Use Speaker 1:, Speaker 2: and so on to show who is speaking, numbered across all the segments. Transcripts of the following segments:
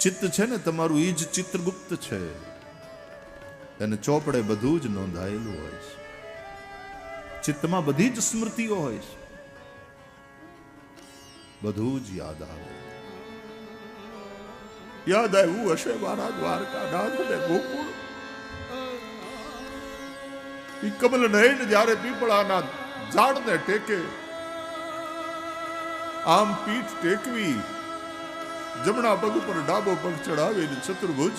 Speaker 1: ચિત્ત છે ને તમારું એ જ ચિત્રગુપ્ત છે. એને ચોપડે બધું જ નોંધાયેલું હોય છે. ચિત્તમાં બધી જ સ્મૃતિઓ હોય છે. બધું જ યાદ આવે. યાદ આવ્યું હશે મારા દ્વારકા નાથ ને ગોકુળ. ઈ કમલ નયન જ્યારે પીપળાના ઝાડને ટેકે, આમ પીઠ ટેકવી જમણા પગ ઉપર ડાબો પગ ચડાવીને ચતુર્ભુજ.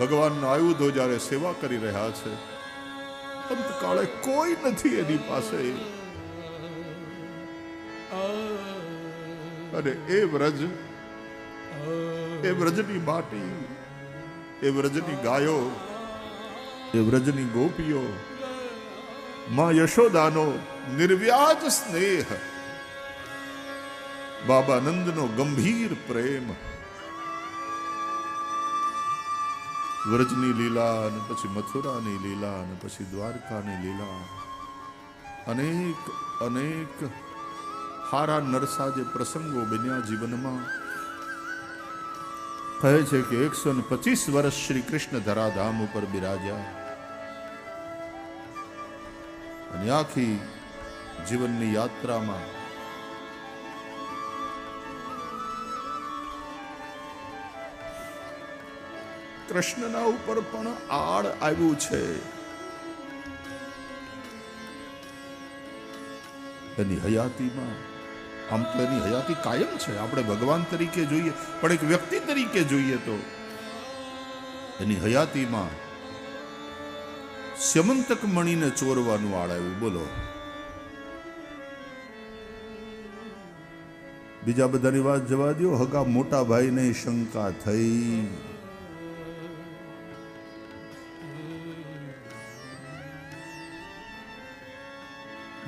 Speaker 1: ભગવાનના આયુધો જ્યારે સેવા કરી રહ્યા છે અંતકાળે કોઈ નથી એની પાસે. અને એ વ્રજ, એ વ્રજની માટી, એ વ્રજની ગાયો, એ વ્રજની ગોપીઓ, માં યશોદાનો નિર્વ્યાજ સ્નેહ. બાબા નંદનો ગંભીર પ્રેમ વ્રજની લીલા અને પછી મથુરાની લીલા અને પછી દ્વારકાની લીલા અનેક અનેક હારા નરસા જે પ્રસંગો બન્યા જીવનમાં કહે છે કે એકસો ને પચીસ વર્ષ શ્રી કૃષ્ણ ધરાધામ ઉપર બિરાજ્યા અને આખી જીવનની યાત્રામાં કૃષ્ણના ઉપર પણ આડ આવ્યું છે. એની હયાતીમાં, આમ તો એની હયાતી કાયમ છે. આપણે ભગવાન તરીકે જોઈએ, પણ એક વ્યક્તિ તરીકે જોઈએ તો એની હયાતીમાં સ્યમંતક મણીને ચોરવાનું આડ આવ્યું. બોલો. બીજા બધાની વાત જવા દો હગા મોટા ભાઈને શંકા થઈ.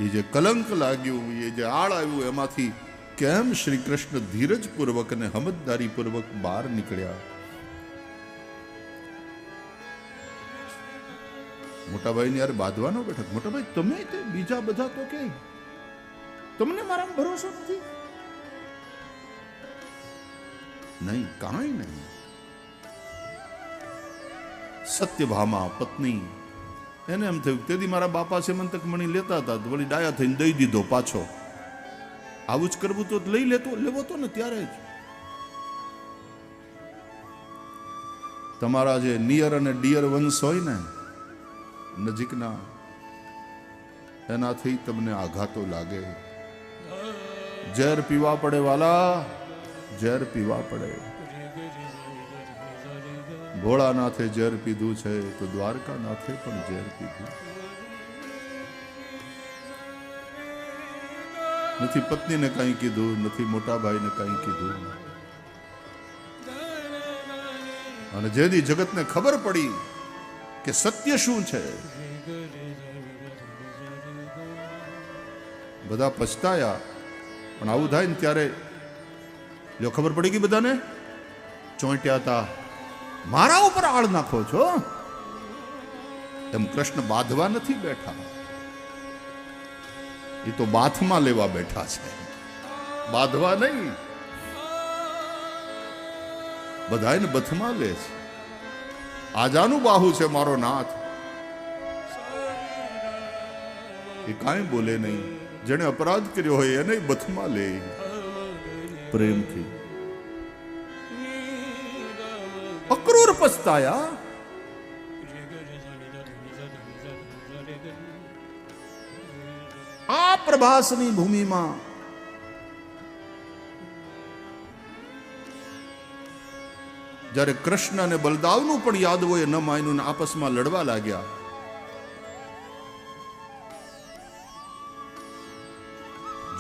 Speaker 1: એ જે કલંક લાગ્યું, એ જે આળ આવ્યું, એમાંથી કેમ શ્રી કૃષ્ણ ધીરજ પૂર્વક અને હમદદારીપૂર્વક બહાર નીકળ્યા? મોટાભાઈ યાર બાંધવાનો બેઠક. મોટાભાઈ, તમે તે બીજા બધા તો કે તમને મારામાં ભરોસો નથી? નહીં, કાંઈ નહીં. સત્યભામા પત્ની એને એમ થયું, તેથી મારા બાપા સેમંતક મણી લેતા હતા વળી ડાયા થઈને દઈ દીધો પાછો. આવું જ કરવું તો લઈ લેતો, લેવો તો ને ત્યારે જ. તમારા જે નિયર અને ડિયર વંશ હોય ને, નજીકના, એનાથી તમને આઘાતો લાગે. ઝેર પીવા પડે વાલા, ઝેર પીવા પડે. ભોળાનાથે ઝેર પીધું છે, તો દ્વારકાનાથે પણ ઝેર પીધું. નથી પત્નીને કંઈ કીધું, નથી મોટા ભાઈને કંઈ કીધું. અને જેથી જગતને ખબર પડી કે સત્ય શું છે, બધા પછતાયા. પણ આવું થાય ને ત્યારે જો ખબર પડી ગઈ બધાને? ચોંટ્યા હતા મારા ઉપર આળ નાખો છો? એમ કૃષ્ણ બાંધવા નથી બેઠા. એ તો બાથમાં લેવા બેઠા છે. બાંધવા નહીં. બધાને બથમાં લે છે. આજાનું બાહુ છે મારો નાથ. એ કાંઈ બોલે નહીં. જેણે અપરાધ કર્યો હોય એને બથમાં લે. પ્રેમથી. પછતાયા આ પ્રભાસની ભૂમિમાં જ્યારે કૃષ્ણ અને બલદાવનું પણ યાદવોએ ન માયનું ને આપસમાં લડવા લાગ્યા.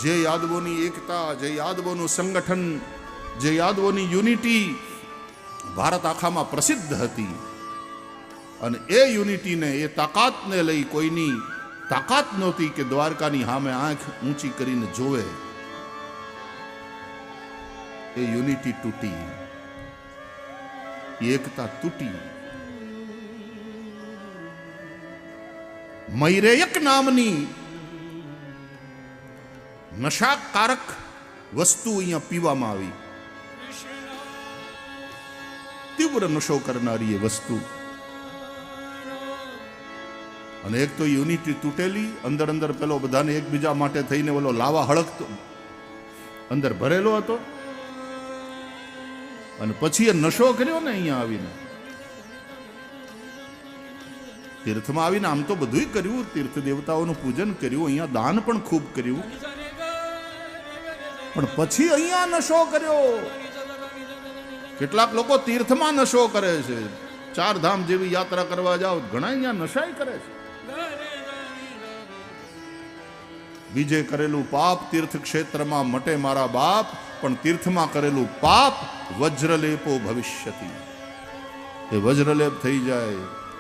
Speaker 1: જે યાદવોની એકતા, જે યાદવોનું સંગઠન, જે યાદવોની યુનિટી ભારત આખામાં પ્રસિદ્ધ હતી. અને એ યુનિટીને, એ તાકાતને લઈ કોઈની તાકાત નહોતી કે દ્વારકાની સામે આંખ ઊંચી કરીને જોવે. એ યુનિટી તૂટી. એકતા તૂટી. મૈરેયક નામની નશાકારક વસ્તુ અહીંયા પીવામાં આવી. તીવ્ર નશો કરનારી એ વસ્તુ. અને એક તો યુનિટી તૂટેલી, અંદર અંદર પેલો બધાને એકબીજા માટે થઈને ઓલો લાવા હળકતો અંદર ભરેલો હતો. અને પછી એ નશો કર્યો ને અહીંયા આવીને. તીર્થમાં આવીને આમ તો બધુંય કર્યું તીર્થ દેવતાઓનું પૂજન કર્યું, અહીંયા દાન પણ ખૂબ કર્યું. પણ પછી અહીંયા નશો કર્યો. કેટલાક લોકો તીર્થમાં નશો કરે છે. ચાર ધામ જેવી યાત્રા કરવા જાઓ ઘણા અહીંયા નશાય કરે છે. બીજે કરેલું પાપ તીર્થ ક્ષેત્રમાં મટે મારા બાપ, પણ તીર્થમાં કરેલું પાપ વજ્રલેપો ભવિષ્યતી એ વજ્રલેપ થઈ જાય,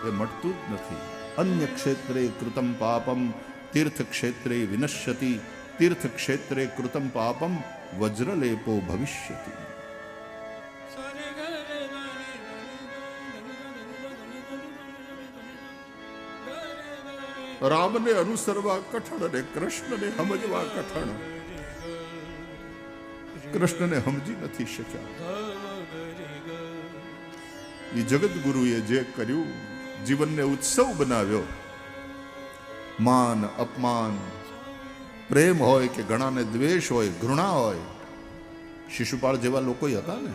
Speaker 1: એ મટતું જ નથી. અન્ય ક્ષેત્રે કૃતમ પાપમ તીર્થ ક્ષેત્રે વિનશ્યતિ તીર્થ ક્ષેત્રે કૃતમ પાપમ વજ્રલેપો ભવિષ્યતિ રામને અનુસરવા કઠણ અને કૃષ્ણને સમજવા કઠણ. કૃષ્ણને સમજી નથી શક્યા. એ જગતગુરુએ જે કર્યું, જીવનને ઉત્સવ બનાવ્યો. માન, અપમાન, પ્રેમ હોય કે ઘણાને દ્વેષ હોય, ઘૃણા હોય, શિશુપાળ જેવા લોકો હતા ને?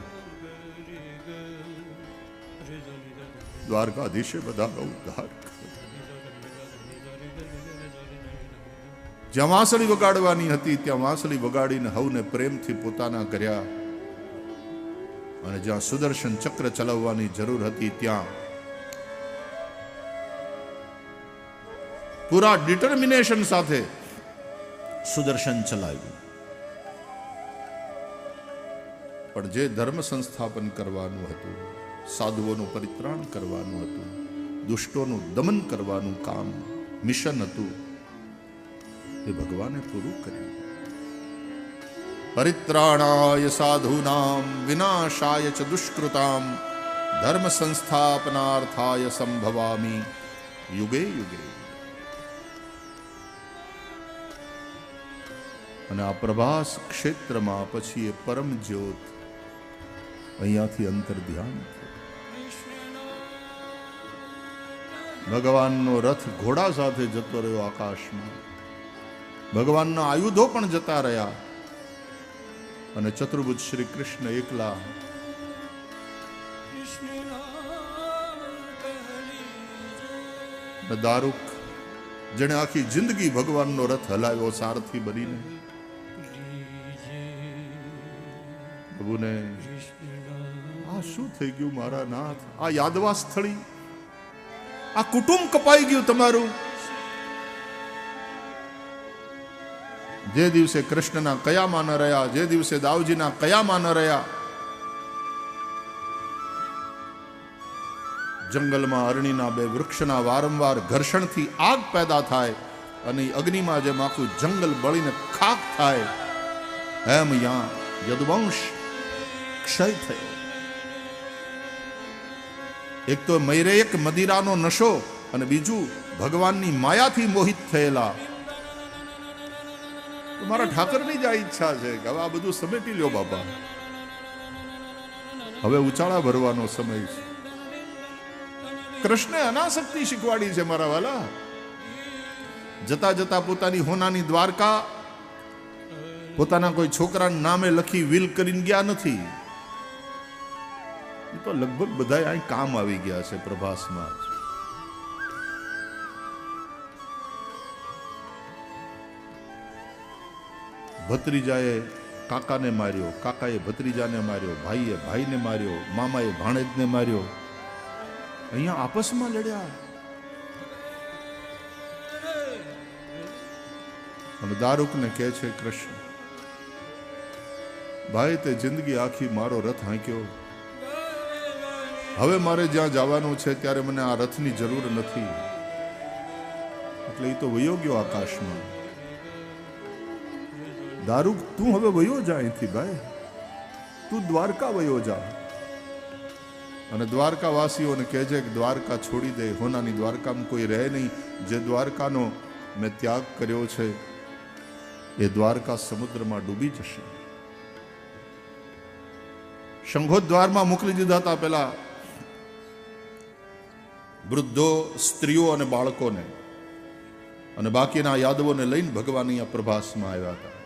Speaker 1: દ્વારકાધીશે બધાનો ઉદ્ધાર જ્યાં વાંસળી વગાડવાની હતી, ત્યાં વાંસળી વગાડીને હવને પ્રેમથી પોતાના કર્યા. અને જ્યાં સુદર્શન ચક્ર ચલાવવાની જરૂર હતી, ત્યાં પૂરા ડિટર્મિનેશન સાથે સુદર્શન ચલાવ્યું. પણ જે ધર્મ સંસ્થાપન કરવાનું હતું, સાધુઓનું પરિત્રાણ કરવાનું હતું, દુષ્ટોનું દમન કરવાનું કામ મિશન હતું એ ભગવાને પૂરું કર્યું. પરિત્રાણાય સાધુનામ, વિનાશાય ચ દુષ્કૃતામ ધર્મ સંસ્થાપનાર્થાય સંભવામી. યુગે યુગે. અને આ પ્રભાસ ક્ષેત્રમાં પછી એ પરમ જ્યોત અહીંયાથી અંતર ધ્યાન ભગવાનનો રથ ઘોડા સાથે જતો રહ્યો આકાશમાં. ભગવાનના આયુધો પણ જતા રહ્યા. અને ચતુર્ભુજ શ્રી કૃષ્ણ એકલા દારૂક, જેણે આખી જિંદગી ભગવાનનો રથ હલાવ્યો સારથી બનીને. પ્રભુને, આ શું થઈ ગયું મારા નાથ? આ યાદવા સ્થળી, આ કુટુંબ કપાઈ ગયું તમારું? જે દિવસે કૃષ્ણના કયામાં ન રહ્યા, જે દિવસે દાવજીના કયામાં ન રહ્યા, જંગલમાં અરણીના બે વૃક્ષના વારંવાર ઘર્ષણથી આગ પેદા થાય અને અગ્નિમાં જેમ આખું જંગલ બળીને ખાક થાય, એમ યા યદુવંશ ક્ષય થયો. એક તો મૈરેક મદિરાનો નશો અને બીજું ભગવાનની માયાથી મોહિત થયેલા મારા ઠાકરની જ આ ઈચ્છા છે કે હવે આ બધું સમેટી લ્યો બાપા. હવે ઉચાળા ભરવાનો સમય છે. કૃષ્ણે અનાસક્તિ શીખવાડી છે મારા વાલા. જતા જતા પોતાની હોનાની દ્વારકા, પોતાના કોઈ છોકરાના નામે લખી વિલ કરીને ગયા નથી. તો લગભગ બધા અહીં કામ આવી ગયા છે પ્રભાસમાં. ભત્રીજાએ કાકાને માર્યો, કાકાએ ભત્રીજાને માર્યો, ભાઈએ ભાઈને માર્યો, મામાએ ભાણેજને માર્યો. અહીંયા આપસમાં લડ્યા. અને દારૂકને કહે છે, કૃષ્ણ, ભાઈ, તે જિંદગી આખી મારો રથ હાંક્યો. હવે મારે જ્યાં જવાનું છે ત્યારે મને આ રથની જરૂર નથી. એટલે એ તો વયો ગયો આકાશમાં. દારૂક તું હવે વયો જા અહીંથી ભાઈ તું દ્વારકા વયો જા અને દ્વારકાવાસીઓને કહેજે કે દ્વારકા છોડી દે, હોનાની દ્વારકામાં કોઈ રહે નહીં. જે દ્વારકાનો મેં ત્યાગ કર્યો છે, એ દ્વારકા સમુદ્રમાં ડૂબી જશે. શંખોદ્વારમાં મોકલી દીધા હતા પેલા વૃદ્ધો, સ્ત્રીઓ અને બાળકોને. અને બાકીના યાદવોને લઈને ભગવાન અહીંયા પ્રભાસમાં આવ્યા હતા.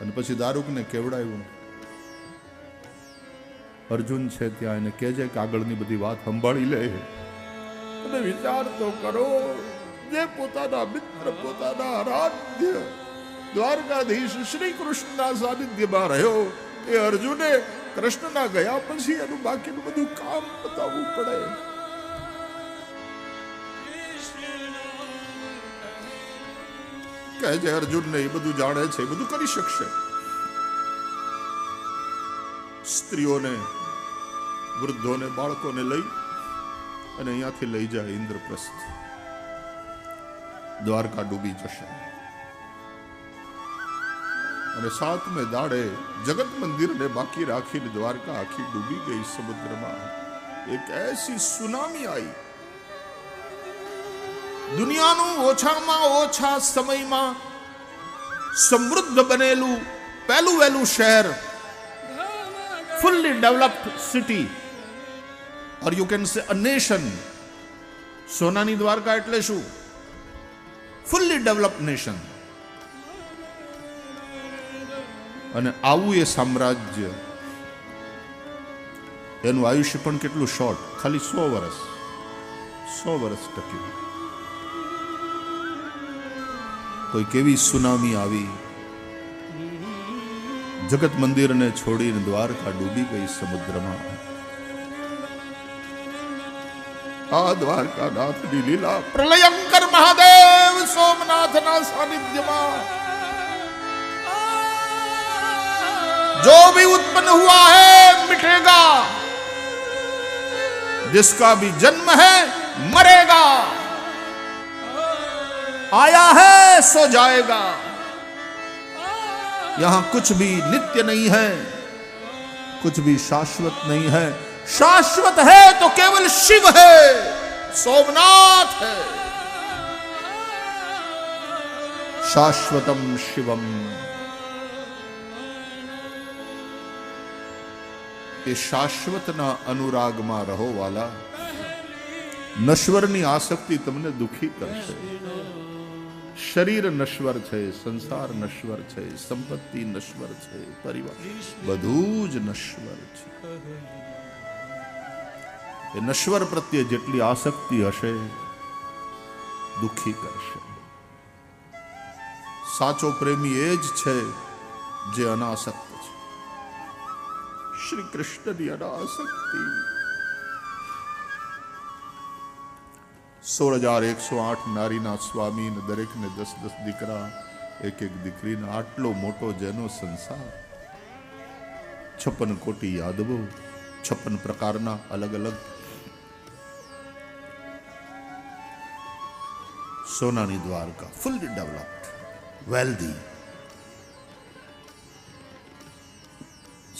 Speaker 1: અને પછી દારૂકને કેવડાવ્યું અર્જુન છે ત્યાં એને કહેજે કે આગળની બધી વાત સંભાળી લે. અને વિચાર તો કરો, જે પોતાના મિત્ર, પોતાના આરાધ્ય, દ્વારકાધીશ શ્રી કૃષ્ણના સાનિધ્યમાં રહ્યો, એ અર્જુને કૃષ્ણના ગયા પછી એનું બાકીનું બધું કામ બતાવવું પડે. કહે છે અર્જુનને એ બધું જાણે છે, એ બધું કરી શકશે. સ્ત્રીઓને, વૃદ્ધોને, બાળકોને લઈ અને અહીંયાથી લઈ જાય ઇન્દ્રપ્રસ્થ. દ્વારકા ડૂબી જશે. અને સાતમે દાડે જગત મંદિરને બાકી રાખીને દ્વારકા આખી ડૂબી ગઈ સમુદ્રમાં. એક એસી સુનામી આવી. દુનિયાનું ઓછામાં ઓછા સમયમાં સમૃદ્ધ બનેલું પહેલું વહેલું શહેર. Fully developed city or you can say a nation સોનાની દ્વારકા એટલે શું? ફુલ્લી ડેવલપ નેશન અને આવું એ સામ્રાજ્ય. એનું આયુષ્ય પણ કેટલું શોર્ટ ખાલી સો વર્ષ સો વર્ષ ટક્યું. તો કેવી સુનામી આવી જગત મંદિરને છોડીને દ્વારકા ડૂબી ગઈ સમુદ્રમાં આ દ્વારકા નાથની લીલા પ્રલયંકર મહાદેવ સોમનાથના સાનિધ્યમાં जो भी उत्पन्न हुआ है मिटेगा जिसका भी जन्म है मरेगा आया है सो जाएगा यहां कुछ भी नित्य नहीं है कुछ भी शाश्वत नहीं है शाश्वत है तो केवल शिव है सोमनाथ है शाश्वतम शिवम એ શાશ્વતના અનુરાગમાં રહો વાલા નશ્વરની આસક્તિ તમને દુખી કરશે શરીર નશ્વર છે, સંસાર નશ્વર છે, સંપત્તિ નશ્વર છે, પરિવાર. બધું જ નશ્વર છે. એ નશ્વર પ્રત્યે જેટલી આસક્તિ હશે, દુખી કરશે. સાચો પ્રેમી એ જ છે જે અનાસક્ત છે. શ્રી કૃષ્ણની અનાસક્તિ. સોળ હજાર એકસો આઠ નારીના સ્વામી ને દરેકને દસ દસ દીકરા, એક એક દીકરીને આટલો મોટો જેનો સંસાર. છપ્પન કોટી યાદવો, છપ્પન પ્રકારના અલગ અલગ. સોનાની દ્વારકા ફુલ્લી ડેવલપ્ડ વેલ્ધી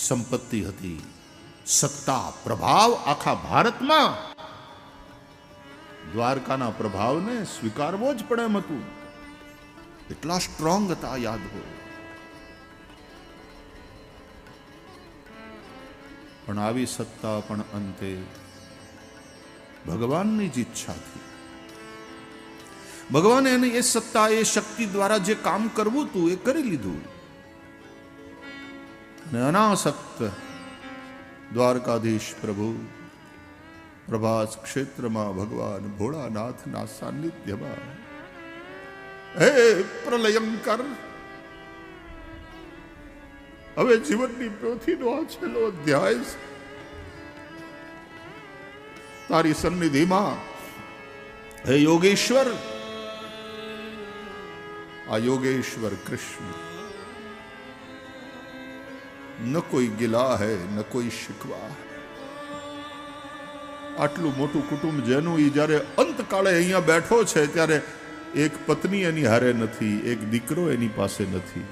Speaker 1: સંપત્તિ હતી, સત્તા, પ્રભાવ આખા ભારતમાં. દ્વારકાના પ્રભાવને સ્વીકારવો જ પડે એમ હતું. એટલા સ્ટ્રોંગ હતા યાદવો પણ આવી સત્તા પણ અંતે ભગવાનની જ ઈચ્છાથી ભગવાને એને એ સત્તા, એ શક્તિ દ્વારા જે કામ કરવું હતું, એ કરી લીધું. અને અનાસક્ત દ્વારકાધીશ પ્રભુ પ્રભાસ ક્ષેત્રમાં ભગવાન ભોળાનાથના સાનિધ્યમાં હે પ્રલયંકર હવે જીવનની પોથીનો આ છેલ્લો અધ્યાય છે. તારી સન્નિધિમાં હે યોગેશ્વર આ યોગેશ્વર કૃષ્ણ ન કોઈ ગિલા હૈ ન કોઈ શિકવા હૈ આટલું મોટું કુટુંબ જેનું ઈ જ્યારે અંતકાળે અહીંયા બેઠો છે ત્યારે એક પત્ની એની હારે નથી એક દીકરો એની પાસે નથી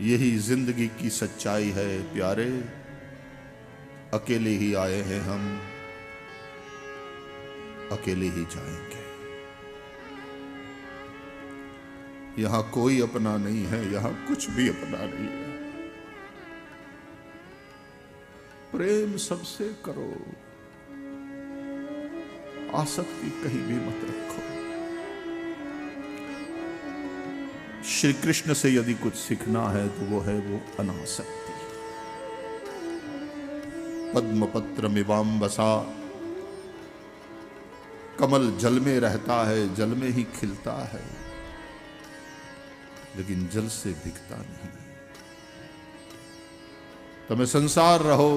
Speaker 1: यही जिंदगी की सच्चाई है प्यारे अकेले ही आए हैं हम अकेले ही जाएंगे यहां कोई अपना नहीं है यहां कुछ भी अपना नहीं है प्रेम सबसे करो। आसक्ति कहीं भी मत रखो। श्री कृष्ण से यदि कुछ सीखना है तो वो है वो अनासक्ति। पद्म पत्र मिवाम बसा कमल जल में रहता है, जल में ही खिलता है, लेकिन जल से भीगता नहीं। तुम्हें संसार रहो।